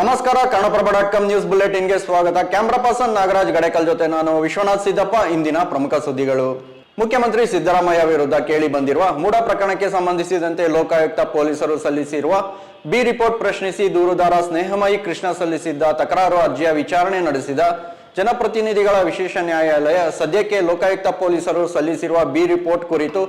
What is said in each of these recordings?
ನಮಸ್ಕಾರ, Kannadaprabha dot com news ಬುಲೆಟಿನ್ಗೆ ಸ್ವಾಗತ. ಕ್ಯಾಮ್ರಾ ಪರ್ಸನ್ ನಾಗರಾಜ್ ಗಡೇಕಲ್ ಜೊತೆ ನಾನು ವಿಶ್ವನಾಥ್ ಸಿದ್ದಪ್ಪ, ಇಂದಿನ ಪ್ರಮುಖ ಸುದ್ದಿಗಳು. ಮುಖ್ಯಮಂತ್ರಿ ಸಿದ್ದರಾಮಯ್ಯ ವಿರುದ್ಧ ಕೇಳಿ ಬಂದಿರುವ ಮೂಡ ಪ್ರಕರಣಕ್ಕೆ ಸಂಬಂಧಿಸಿದಂತೆ ಲೋಕಾಯುಕ್ತ ಪೊಲೀಸರು ಸಲ್ಲಿಸಿರುವ ಬಿ ರಿಪೋರ್ಟ್ ಪ್ರಶ್ನಿಸಿ ದೂರುದಾರ ಸ್ನೇಹಮಯಿ ಕೃಷ್ಣ ಸಲ್ಲಿಸಿದ್ದ ತಕರಾರು ಅರ್ಜಿಯ ವಿಚಾರಣೆ ನಡೆಸಿದ ಜನಪ್ರತಿನಿಧಿಗಳ ವಿಶೇಷ ನ್ಯಾಯಾಲಯ ಸದ್ಯಕ್ಕೆ ಲೋಕಾಯುಕ್ತ ಪೊಲೀಸರು ಸಲ್ಲಿಸಿರುವ ಬಿ ರಿಪೋರ್ಟ್ ಕುರಿತು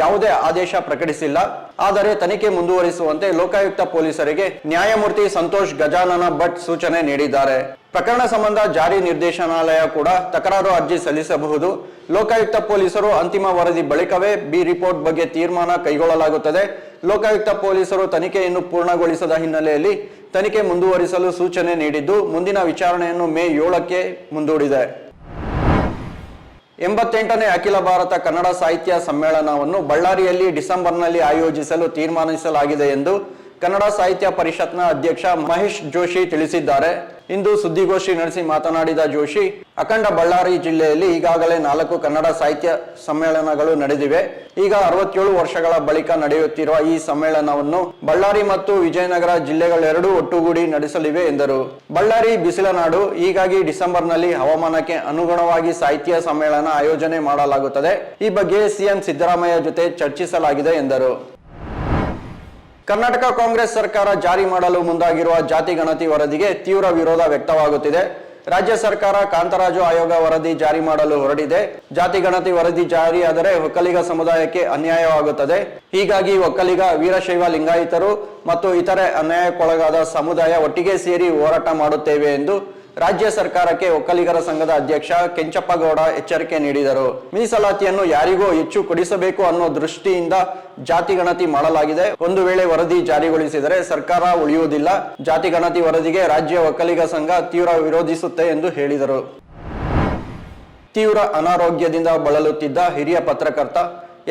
ಯಾವುದೇ ಆದೇಶ ಪ್ರಕಟಿಸಿಲ್ಲ. ಆದರೆ ತನಿಖೆ ಮುಂದುವರಿಸುವಂತೆ ಲೋಕಾಯುಕ್ತ ಪೊಲೀಸರಿಗೆ ನ್ಯಾಯಮೂರ್ತಿ ಸಂತೋಷ್ ಗಜಾನನ ಭಟ್ ಸೂಚನೆ ನೀಡಿದ್ದಾರೆ. ಪ್ರಕರಣ ಸಂಬಂಧ ಜಾರಿ ನಿರ್ದೇಶನಾಲಯ ಕೂಡ ತಕರಾರು ಅರ್ಜಿ ಸಲ್ಲಿಸಬಹುದು. ಲೋಕಾಯುಕ್ತ ಪೊಲೀಸರು ಅಂತಿಮ ವರದಿ ಬಳಿಕವೇ ಬಿ ರಿಪೋರ್ಟ್ ಬಗ್ಗೆ ತೀರ್ಮಾನ ಕೈಗೊಳ್ಳಲಾಗುತ್ತದೆ. ಲೋಕಾಯುಕ್ತ ಪೊಲೀಸರು ತನಿಖೆಯನ್ನು ಪೂರ್ಣಗೊಳಿಸದ ಹಿನ್ನೆಲೆಯಲ್ಲಿ ತನಿಖೆ ಮುಂದುವರಿಸಲು ಸೂಚನೆ ನೀಡಿದ್ದು, ಮುಂದಿನ ವಿಚಾರಣೆಯನ್ನು ಮೇ ಏಳಕ್ಕೆ ಮುಂದೂಡಿದೆ. ಎಂಬತ್ತೆಂಟನೇ ಅಖಿಲ ಭಾರತ ಕನ್ನಡ ಸಾಹಿತ್ಯ ಸಮ್ಮೇಳನವನ್ನು ಬಳ್ಳಾರಿಯಲ್ಲಿ ಡಿಸೆಂಬರ್ನಲ್ಲಿ ಆಯೋಜಿಸಲು ತೀರ್ಮಾನಿಸಲಾಗಿದೆ ಎಂದು ಕನ್ನಡ ಸಾಹಿತ್ಯ ಪರಿಷತ್ನ ಅಧ್ಯಕ್ಷ ಮಹೇಶ್ ಜೋಶಿ ತಿಳಿಸಿದ್ದಾರೆ. ಇಂದು ಸುದ್ದಿಗೋಷ್ಠಿ ನಡೆಸಿ ಮಾತನಾಡಿದ ಜೋಶಿ, ಅಖಂಡ ಬಳ್ಳಾರಿ ಜಿಲ್ಲೆಯಲ್ಲಿ ಈಗಾಗಲೇ ನಾಲ್ಕು ಕನ್ನಡ ಸಾಹಿತ್ಯ ಸಮ್ಮೇಳನಗಳು ನಡೆದಿವೆ. ಈಗ ಅರವತ್ತೇಳು ವರ್ಷಗಳ ಬಳಿಕ ನಡೆಯುತ್ತಿರುವ ಈ ಸಮ್ಮೇಳನವನ್ನು ಬಳ್ಳಾರಿ ಮತ್ತು ವಿಜಯನಗರ ಜಿಲ್ಲೆಗಳೆರಡೂ ಒಟ್ಟುಗೂಡಿ ನಡೆಸಲಿವೆ ಎಂದರು. ಬಳ್ಳಾರಿ ಬಿಸಿಲ ನಾಡು ಹೀಗಾಗಿ ಡಿಸೆಂಬರ್ನಲ್ಲಿ ಹವಾಮಾನಕ್ಕೆ ಅನುಗುಣವಾಗಿ ಸಾಹಿತ್ಯ ಸಮ್ಮೇಳನ ಆಯೋಜನೆ ಮಾಡಲಾಗುತ್ತದೆ. ಈ ಬಗ್ಗೆ ಸಿಎಂ ಸಿದ್ದರಾಮಯ್ಯ ಜೊತೆ ಚರ್ಚಿಸಲಾಗಿದೆ ಎಂದರು. ಕರ್ನಾಟಕ ಕಾಂಗ್ರೆಸ್ ಸರ್ಕಾರ ಜಾರಿ ಮಾಡಲು ಮುಂದಾಗಿರುವ ಜಾತಿ ಗಣತಿ ವರದಿಗೆ ತೀವ್ರ ವಿರೋಧ ವ್ಯಕ್ತವಾಗುತ್ತಿದೆ. ರಾಜ್ಯ ಸರ್ಕಾರ ಕಾಂತರಾಜು ಆಯೋಗ ವರದಿ ಜಾರಿ ಮಾಡಲು ಹೊರಡಿದೆ ಜಾತಿ ಗಣತಿ ವರದಿ ಜಾರಿಯಾದರೆ ಒಕ್ಕಲಿಗ ಸಮುದಾಯಕ್ಕೆ ಅನ್ಯಾಯವಾಗುತ್ತದೆ. ಹೀಗಾಗಿ ಒಕ್ಕಲಿಗ, ವೀರಶೈವ ಲಿಂಗಾಯಿತರು ಮತ್ತು ಇತರೆ ಅನ್ಯಾಯಕ್ಕೊಳಗಾದ ಸಮುದಾಯ ಒಟ್ಟಿಗೆ ಸೇರಿ ಹೋರಾಟ ಮಾಡುತ್ತೇವೆ ಎಂದು ರಾಜ್ಯ ಸರ್ಕಾರಕ್ಕೆ ಒಕ್ಕಲಿಗರ ಸಂಘದ ಅಧ್ಯಕ್ಷ ಕೆಂಚಪ್ಪಗೌಡ ಎಚ್ಚರಿಕೆ ನೀಡಿದರು. ಮೀಸಲಾತಿಯನ್ನು ಯಾರಿಗೂ ಹೆಚ್ಚು ಕೊಡಿಸಬೇಕು ಅನ್ನೋ ದೃಷ್ಟಿಯಿಂದ ಜಾತಿ ಗಣತಿ ಮಾಡಲಾಗಿದೆ. ಒಂದು ವೇಳೆ ವರದಿ ಜಾರಿಗೊಳಿಸಿದರೆ ಸರ್ಕಾರ ಉಳಿಯುವುದಿಲ್ಲ. ಜಾತಿ ಗಣತಿ ವರದಿಗೆ ರಾಜ್ಯ ಒಕ್ಕಲಿಗ ಸಂಘ ತೀವ್ರ ವಿರೋಧಿಸುತ್ತೆ ಎಂದು ಹೇಳಿದರು. ತೀವ್ರ ಅನಾರೋಗ್ಯದಿಂದ ಬಳಲುತ್ತಿದ್ದ ಹಿರಿಯ ಪತ್ರಕರ್ತ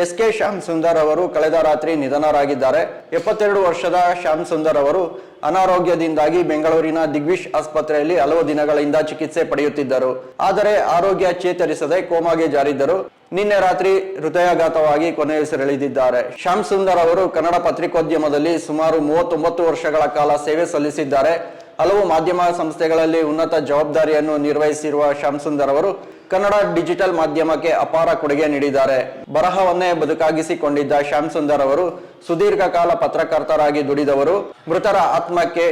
ಎಸ್ ಕೆ ಶ್ಯಾಮ್ ಸುಂದರ್ ಅವರು ಕಳೆದ ರಾತ್ರಿ ನಿಧನರಾಗಿದ್ದಾರೆ. ಎಪ್ಪತ್ತೆರಡು ವರ್ಷದ ಶ್ಯಾಮ್ ಸುಂದರ್ ಅವರು ಅನಾರೋಗ್ಯದಿಂದಾಗಿ ಬೆಂಗಳೂರಿನ ದಿಗ್ವಿಶ್ ಆಸ್ಪತ್ರೆಯಲ್ಲಿ ಹಲವು ದಿನಗಳಿಂದ ಚಿಕಿತ್ಸೆ ಪಡೆಯುತ್ತಿದ್ದರು. ಆದರೆ ಆರೋಗ್ಯ ಚೇತರಿಸದೆ ಕೋಮಾಗೆ ಜಾರಿದ್ದರು. ನಿನ್ನೆ ರಾತ್ರಿ ಹೃದಯಾಘಾತವಾಗಿ ಕೊನೆಯುಸಿರೆಳೆದಿದ್ದಾರೆ ಶ್ಯಾಮ್ ಸುಂದರ್ ಅವರು ಕನ್ನಡ ಪತ್ರಿಕೋದ್ಯಮದಲ್ಲಿ ಸುಮಾರು ಮೂವತ್ತೊಂಬತ್ತು ವರ್ಷಗಳ ಕಾಲ ಸೇವೆ ಸಲ್ಲಿಸಿದ್ದಾರೆ. ಹಲವು ಮಾಧ್ಯಮ ಸಂಸ್ಥೆಗಳಲ್ಲಿ ಉನ್ನತ ಜವಾಬ್ದಾರಿಯನ್ನು ನಿರ್ವಹಿಸಿರುವ ಶ್ಯಾಮ್ ಸುಂದರ್ ಅವರು ಕನ್ನಡ ಡಿಜಿಟಲ್ ಮಾಧ್ಯಮಕ್ಕೆ ಅಪಾರ ಕೊಡುಗೆ ನೀಡಿದ್ದಾರೆ. ಬರಹವನ್ನೇ ಬದುಕಾಗಿಸಿಕೊಂಡಿದ್ದ ಶ್ಯಾಮ್ ಸುಂದರ್ ಅವರು ಸುದೀರ್ಘ ಕಾಲ ಪತ್ರಕರ್ತರಾಗಿ ದುಡಿದವರು, ಮೃತರ ಆತ್ಮಕ್ಕೆ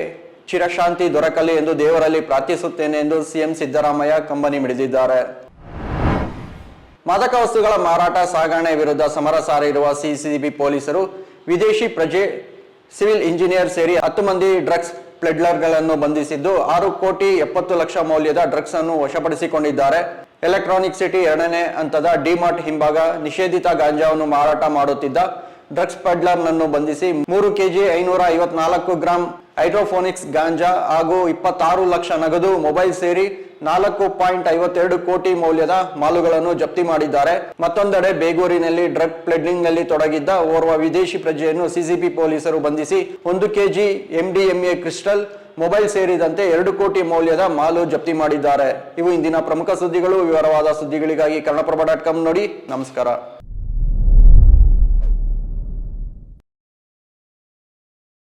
ಚಿರಶಾಂತಿ ದೊರಕಲಿ ಎಂದು ದೇವರಲ್ಲಿ ಪ್ರಾರ್ಥಿಸುತ್ತೇನೆ ಎಂದು ಸಿಎಂ ಸಿದ್ದರಾಮಯ್ಯ ಕಂಬನಿ ಮಿಡಿದಿದ್ದಾರೆ. ಮಾದಕ ವಸ್ತುಗಳ ಮಾರಾಟ ಸಾಗಣೆ ವಿರುದ್ಧ ಸಮರ ಸಾರಿರುವ ಸಿಸಿಬಿ ಪೊಲೀಸರು ವಿದೇಶಿ ಪ್ರಜೆ ಸಿವಿಲ್ ಇಂಜಿನಿಯರ್ ಸೇರಿ ಹತ್ತು ಮಂದಿ ಡ್ರಗ್ಸ್ ಪ್ಲೆಡ್ಲರ್ಗಳನ್ನು ಬಂಧಿಸಿದ್ದು ಆರು ಕೋಟಿ ಎಪ್ಪತ್ತು ಲಕ್ಷ ಮೌಲ್ಯದ ಡ್ರಗ್ಸ್ ಅನ್ನು ವಶಪಡಿಸಿಕೊಂಡಿದ್ದಾರೆ. ಎಲೆಕ್ಟ್ರಾನಿಕ್ ಸಿಟಿ ಎರಡನೇ ಹಂತದ ಡಿಮಾರ್ಟ್ ಹಿಂಭಾಗ ನಿಷೇಧಿತ ಗಾಂಜಾವನ್ನು ಮಾರಾಟ ಮಾಡುತ್ತಿದ್ದ ಡ್ರಗ್ಸ್ ಪೆಡ್ಲರ್ನನ್ನು ಬಂಧಿಸಿ ಮೂರು ಕೆಜಿ ಐನೂರ ಐವತ್ನಾಲ್ಕು ಗ್ರಾಂ ಹೈಡ್ರೋಫೋನಿಕ್ಸ್ ಗಾಂಜಾ ಹಾಗೂ ಇಪ್ಪತ್ತಾರು ಲಕ್ಷ ನಗದು ಮೊಬೈಲ್ ಸೇರಿ ನಾಲ್ಕು ಪಾಯಿಂಟ್ ಐವತ್ತೆರಡು ಕೋಟಿ ಮೌಲ್ಯದ ಮಾಲುಗಳನ್ನು ಜಪ್ತಿ ಮಾಡಿದ್ದಾರೆ. ಮತ್ತೊಂದೆಡೆ ಬೇಗೂರಿನಲ್ಲಿ ಡ್ರಗ್ ಪ್ಲೆಡ್ಲಿಂಗ್ನಲ್ಲಿ ತೊಡಗಿದ್ದ ಓರ್ವ ವಿದೇಶಿ ಪ್ರಜೆಯನ್ನು ಸಿಸಿಬಿ ಪೊಲೀಸರು ಬಂಧಿಸಿ ಒಂದು ಕೆಜಿ ಎಂಡಿಎಂಎ ಕ್ರಿಸ್ಟಲ್ ಮೊಬೈಲ್ ಸೇರಿದಂತೆ ಎರಡು ಕೋಟಿ ಮೌಲ್ಯದ ಮಾಲು ಜಪ್ತಿ ಮಾಡಿದ್ದಾರೆ. ಇವು ಇಂದಿನ ಪ್ರಮುಖ ಸುದ್ದಿಗಳು. ವಿವರವಾದ ಸುದ್ದಿಗಳಿಗಾಗಿ ಕನ್ನಡಪ್ರಭ ಡಾಟ್ ಕಾಮ್ ನೋಡಿ. ನಮಸ್ಕಾರ.